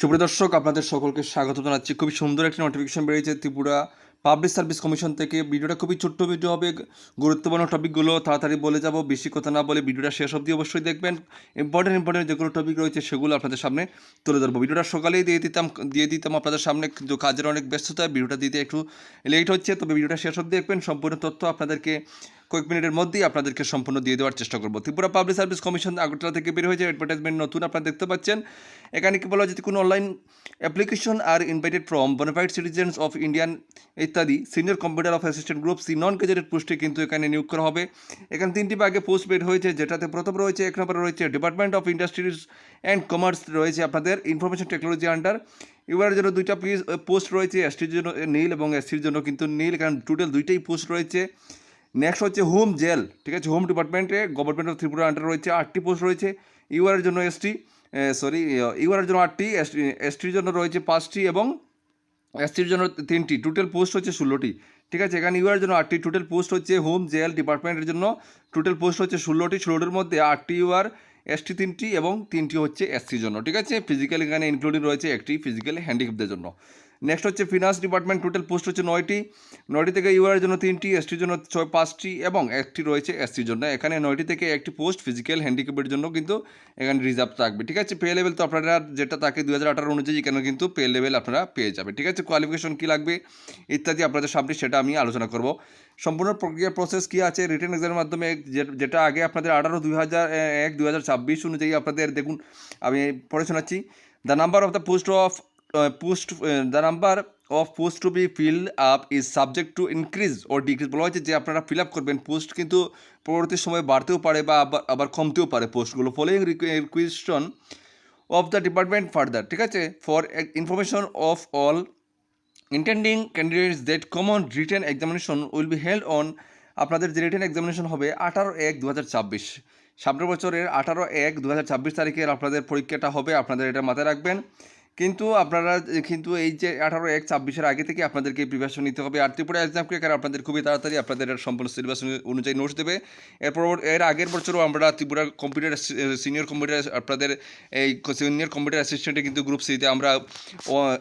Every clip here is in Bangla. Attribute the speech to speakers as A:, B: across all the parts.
A: সুপ্রিয় দর্শক, আপনাদের সকলকে স্বাগত জানাচ্ছি। খুবই সুন্দর একটি নোটিফিকেশন বেরিয়েছে ত্রিপুরা পাবলিক সার্ভিস কমিশন থেকে। ভিডিওটা খুবই ছোট্ট ভিডিও হবে, গুরুত্বপূর্ণ টপিকগুলো তাড়াতাড়ি বলে যাব। বেশি কথা না বলে ভিডিওটা শেষ অবধি অবশ্যই দেখবেন। ইম্পর্টেন্ট ইম্পর্টেন্ট যেগুলো টপিক রয়েছে সেগুলো আপনাদের সামনে তুলে ধরবো। ভিডিওটা সকালেই দিয়ে দিতাম দিয়ে দিতাম আপনাদের সামনে। কিন্তু কাজের অনেক ব্যস্ততা, ভিডিওটা দিতে একটু লেট হচ্ছে। তবে ভিডিওটা শেষ অবধি দেখবেন। সম্পূর্ণ তথ্য আপনাদেরকে কয়েক মিনিটের মধ্যেই আপনাদেরকে সম্পূর্ণ দিয়ে দেওয়ার চেষ্টা করব। Tripura Public Service Commission Agartala থেকে বের হয়েছে। অ্যাডভার্টাইজমেন্ট নতুন আপনারা দেখতে পাচ্ছেন। এখানে কি বলা হচ্ছে কোনো online application are invited from bonafide citizens of Indian ইত্যাদি। Senior computer of assistant group C non gazetted পোস্টে কিন্তু এখানে নিয়োগ করা হবে। এখানে তিনটি ভাগে পোস্ট বের হয়েছে। যেটাতে প্রথম রয়েছে, এক নম্বরে রয়েছে department of industries and commerce রয়েছে আপনাদের। ইনফরমেশন টেকনোলজি আন্ডার এবার জন্য দুইটা পোস্ট রয়েছে। এসটির জন্য নীল এবং এসসির জন্য কিন্তু নীল। কারণ টোটাল দুইটাই পোস্ট রয়েছে। নেক্সট হচ্ছে হোম জেল ঠিক আছে? হোম ডিপার্টমেন্টে গভর্নমেন্ট অফ ত্রিপুরা আন্ডার রয়েছে, আটটি পোস্ট রয়েছে। ইউআরের জন্য এসটি সরি ইউআরের জন্য আটটি এসটির জন্য রয়েছে পাঁচটি এবং এসটির জন্য তিনটি। টোটাল পোস্ট হচ্ছে ষোলোটি, ঠিক আছে? এখানে ইউআর জন্য আটটি। টোটাল পোস্ট হচ্ছে হোম জেল ডিপার্টমেন্টের জন্য টোটাল পোস্ট হচ্ছে ষোলোটি। ষোলোটির মধ্যে আটটি ইউআর এসটি তিনটি এবং তিনটি হচ্ছে এসসির জন্য, ঠিক আছে? ফিজিক্যাল এখানে ইনক্লুডিং রয়েছে একটি ফিজিক্যাল হ্যান্ডিক্যাপদের জন্য। নেক্সট হচ্ছে ফিনান্স ডিপার্টমেন্ট টোটাল পোস্ট হচ্ছে নয়টি। নয়টি থেকে ইউআর জন্য তিনটি এসটির জন্য ছয়, পাঁচটি এবং একটি রয়েছে এসটির জন্য। এখানে নয়টি থেকে একটি পোস্ট ফিজিক্যাল হ্যান্ডিক্যাপের জন্য কিন্তু এখানে রিজার্ভ থাকবে। ঠিক আছে? পে লেভেল তো আপনারা যেটা থাকে দু হাজার আঠারো অনুযায়ী এখানে কিন্তু পে লেভেল আপনারা পেয়ে যাবে ঠিক আছে? কোয়ালিফিকেশন কী লাগবে ইত্যাদি আপনাদের সামনে সেটা আমি আলোচনা করব। সম্পূর্ণ প্রক্রিয়া প্রসেস কী আছে? রিটার্ন এক্সামের মাধ্যমে যেটা আগে আপনাদের আঠারো, দুই হাজার এক দু হাজার ছাব্বিশ অনুযায়ী আপনাদের দেখুন, আমি পড়ে শোনাচ্ছি। The number of the post of post the number of post to be fill up is subject to increase or decrease বলা হয়েছে যে আপনারা ফিল আপ করবেন পোস্ট কিন্তু পরবর্তী সময় বাড়তেও পারে বা আবার আবার কমতেও পারে পোস্টগুলো following requisition of the department further ঠিক আছে? For information of all intending candidates that common written examination will be held on আপনাদের যে রিটেন এক্সামিনেশন হবে আঠারো এক দু হাজার ছাব্বিশ। সামনের বছরের আঠারো এক দু হাজার ছাব্বিশ তারিখের আপনাদের পরীক্ষাটা হবে, আপনাদের এটা মাথায় রাখবেন। কিন্তু আপনারা, কিন্তু এই যে আঠারো এক ছাব্বিশের আগে থেকে আপনাদেরকে প্রিপারেশন নিতে হবে। আর ত্রিপুরা এক্সাম ক্রেকার আপনাদের খুবই তাড়াতাড়ি আপনাদের সম্পূর্ণ সিলেবাস অনুযায়ী নোটস দেবে। এরপর এর আগের বছরও আমরা ত্রিপুরা কম্পিউটার সিনিয়র কম্পিউটার আপনাদের এই সিনিয়র কম্পিউটার অ্যাসিস্ট্যান্টে কিন্তু গ্রুপ সিতে আমরা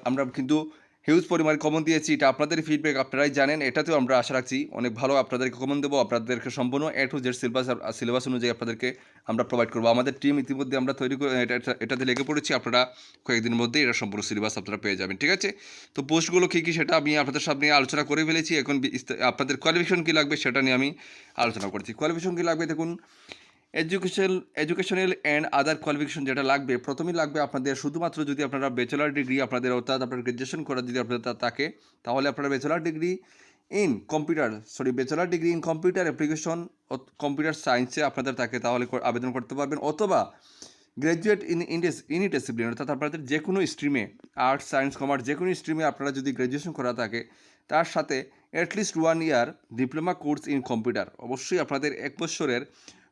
A: আমরা কিন্তু হিউজ পরিমাণ কমন দিয়েছি, এটা আপনাদের ফিডব্যাক আপনারাই জানেন, এটাতেও আমরা আশা রাখছি অনেক ভালো আপনাদেরকে কমন দেবো, আপনাদেরকে সম্পূর্ণ A to Z syllabus syllabus অনুযায়ী আপনাদেরকে আমরা প্রোভাইড করব। আমাদের টিম ইতিমধ্যে আমরা তৈরি করে, এটা, এটা- এটাতে লেগে পড়েছি, আপনারা কয়েকদিনের মধ্যে এটা সম্পূর্ণ সিলেবাস আপনারা পেয়ে যাবেন, ঠিক আছে? তো পোস্টগুলো কী কী সেটা আমি আপনাদের সামনে আলোচনা করে ফেলেছি, এখন আপনাদের কোয়ালিফিকেশন কী লাগবে সেটা নিয়ে আমি আলোচনা করছি। কোয়ালিফিকেশন কী লাগবে দেখুন education educational and other qualification যেটা লাগবে, প্রথমেই লাগবে আপনাদের শুধুমাত্র যদি আপনারা ব্যাচেলার ডিগ্রি আপনাদের অর্থাৎ আপনার গ্র্যাজুয়েশন করা যদি আপনাদের থাকে, তাহলে আপনারা bachelor degree in computer sorry bachelor degree in computer application computer সায়েন্সে আপনাদের থাকে তাহলে আবেদন করতে পারবেন, অথবা গ্র্যাজুয়েট ইন ইন্ডেস ইনি ডিসিপ্লিন অর্থাৎ আপনাদের যে কোনো স্ট্রিমে আর্টস সায়েন্স কমার্স যে কোনো স্ট্রিমে আপনারা যদি গ্র্যাজুয়েশন করা থাকে, তার সাথে at least one year diploma course in computer অবশ্যই আপনাদের এক বছরের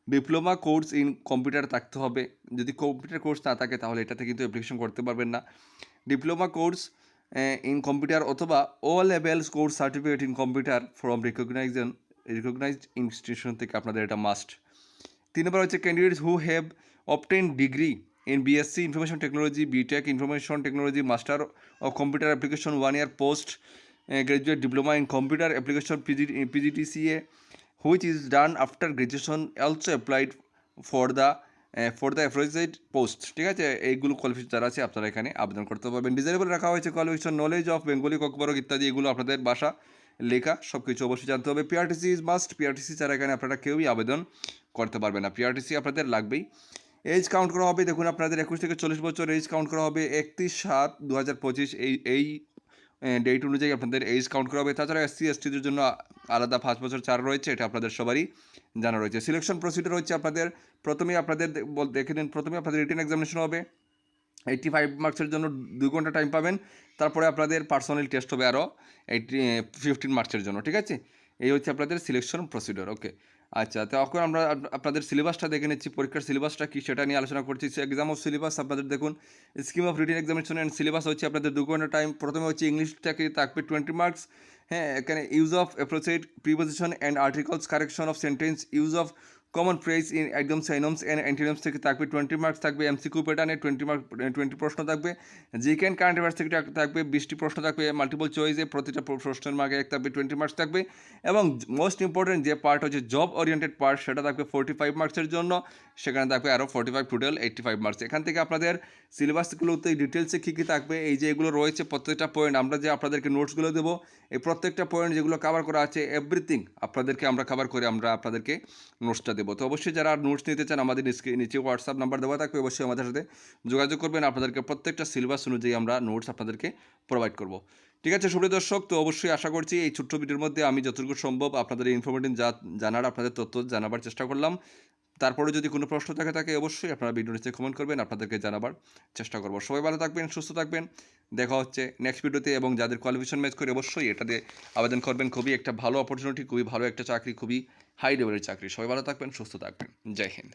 A: ডিপ্লোমা কোর্স ইন কম্পিউটার থাকতে হবে। যদি কম্পিউটার কোর্স না থাকে, তাহলে এটাতে কিন্তু অ্যাপ্লিকেশন করতে পারবেন না। ডিপ্লোমা কোর্স ইন কম্পিউটার অথবা O levels course certificate in computer from recognisation recognised institution থেকে আপনাদের এটা মাস্ট তিন নম্বর হচ্ছে candidates who have obtain degree in BSc information technology BTech information technology master of computer application one year post graduate diploma in computer application PG PGTCA which is done after graduation also applied for the for the appropriate post ঠিক আছে? এইগুলো কোয়ালিফিকেশন যারা আছে, আপনারা এখানে আবেদন করতে পারবেন। ডিজাইনেবল রাখা হয়েছে qualification knowledge of Bengali Kokborok ইত্যাদি, এগুলো আপনাদের ভাষা লেখা সব কিছু অবশ্যই জানতে হবে। পিআরটিসি ইজ মাস্ট পিআরটিসি ছাড়া এখানে আপনারা কেউই আবেদন করতে পারবে না। পিআরটিসি আপনাদের লাগবেই। এজ কাউন্ট করা হবে, দেখুন আপনাদের একুশ থেকে চল্লিশ বছর এজ কাউন্ট করা হবে। একত্রিশ সাত দু এই এই ডেট অনুযায়ী আপনাদের এজ কাউন্ট করা হবে। তাছাড়া এসসি এসটিদের জন্য আলাদা পাঁচ বছর চার রয়েছে, এটা আপনাদের সবারই জানা রয়েছে। সিলেকশন প্রসিডিউর হচ্ছে আপনাদের, প্রথমেই আপনাদের দে- দেখে নিন প্রথমে আপনাদের রিটেন এক্সামিনেশন হবে। এইটটি ফাইভ মার্কসের জন্য দুই ঘণ্টা টাইম পাবেন। তারপরে আপনাদের পার্সোনাল টেস্ট হবে আরও এইটি ফিফটিন মার্কসের জন্য, ঠিক আছে? এই হচ্ছে আপনাদের সিলেকশন প্রসিডিওর ওকে আচ্ছা তো এখন আমরা আপনাদের সিলেবাসটা দেখে নিচ্ছি। পরীক্ষার সিলেবাসটা কি সেটা নিয়ে আলোচনা করছি। এক্সাম অফ সিলেবাস আপনাদের দেখুন scheme of written examination and syllabus হচ্ছে আপনাদের দু ঘণ্টা টাইম প্রথমে হচ্ছে ইংলিশটাকে থাকবে টোয়েন্টি মার্কস হ্যাঁ এখানে use of appropriate preposition and articles correction of sentence use of common phrase in একদম সাইনমস অ্যান্ড অ্যান্টিনমস থেকে থাকবে টোয়েন্টি মার্কস থাকবে এমসিকিউ প্যাটার্নে টোয়েন্টি মার্ক টোয়েন্টি প্রশ্ন থাকবে। জিকেন কারেন্ট অ্যাফেয়ার্স থেকে থাকবে, বিশটি প্রশ্ন থাকবে মাল্টিপল চয়েসে প্রতিটা প্র- প্রশ্নের মার্কে এক থাকবে টোয়েন্টি মার্কস থাকবে। এবং মোস্ট ইম্পর্টেন্ট যে পার্ট হচ্ছে জব ওরিয়েন্টেড পার্ট সেটা থাকবে ফোর্টি ফাইভ মার্কসের জন্য। সেখানে থাকবে আরও forty five total eighty five marks এখান থেকে আপনাদের সিলেবাসগুলোতে ডিটেলসে কী কী থাকবে, এই যে এগুলো রয়েছে প্রত্যেকটা পয়েন্ট আমরা যে আপনাদেরকে নোটসগুলো দেবো, এই প্রত্যেকটা পয়েন্ট যেগুলো কভার করা আছে এভরিথিং আপনাদেরকে আমরা কভার করে আমরা আপনাদেরকে নোটসটা দেবো। তো অবশ্যই যারা নোটস নিতে চান, আমাদের নিচে- হোয়াটসঅ্যাপ নাম্বার দেওয়া থাকবে, অবশ্যই আমাদের সাথে যোগাযোগ করবেন। আপনাদেরকে প্রত্যেকটা সিলেবাস অনুযায়ী আমরা নোটস আপনাদেরকে প্রোভাইড করব। ঠিক আছে, সুপ্রিয় দর্শক, তো অবশ্যই আশা করছি এই ছোট্ট ভিডিওর মধ্যে আমি যতটুকু সম্ভব আপনাদের ইনফরমেটিভ যা জানার, আপনাদের তথ্য জানাবার চেষ্টা করলাম। তারপরে যদি কোনো প্রশ্ন থাকে থাকে অবশ্যই আপনারা ভিডিও নিচে কমেন্ট করবেন, আপনাদেরকে জানাবার চেষ্টা করব। সবাই ভালো থাকবেন, সুস্থ থাকবেন। দেখা হচ্ছে নেক্সট ভিডিওতে এবং যাদের কোয়ালিফিকেশন ম্যাচ করে অবশ্যই এটাতে আবেদন করবেন। খুবই একটা ভালো অপরচুনিটি খুবই ভালো একটা চাকরি, খুবই হাই লেভেলের চাকরি। সবাই ভালো থাকবেন সুস্থ থাকবেন। জয় হিন্দ।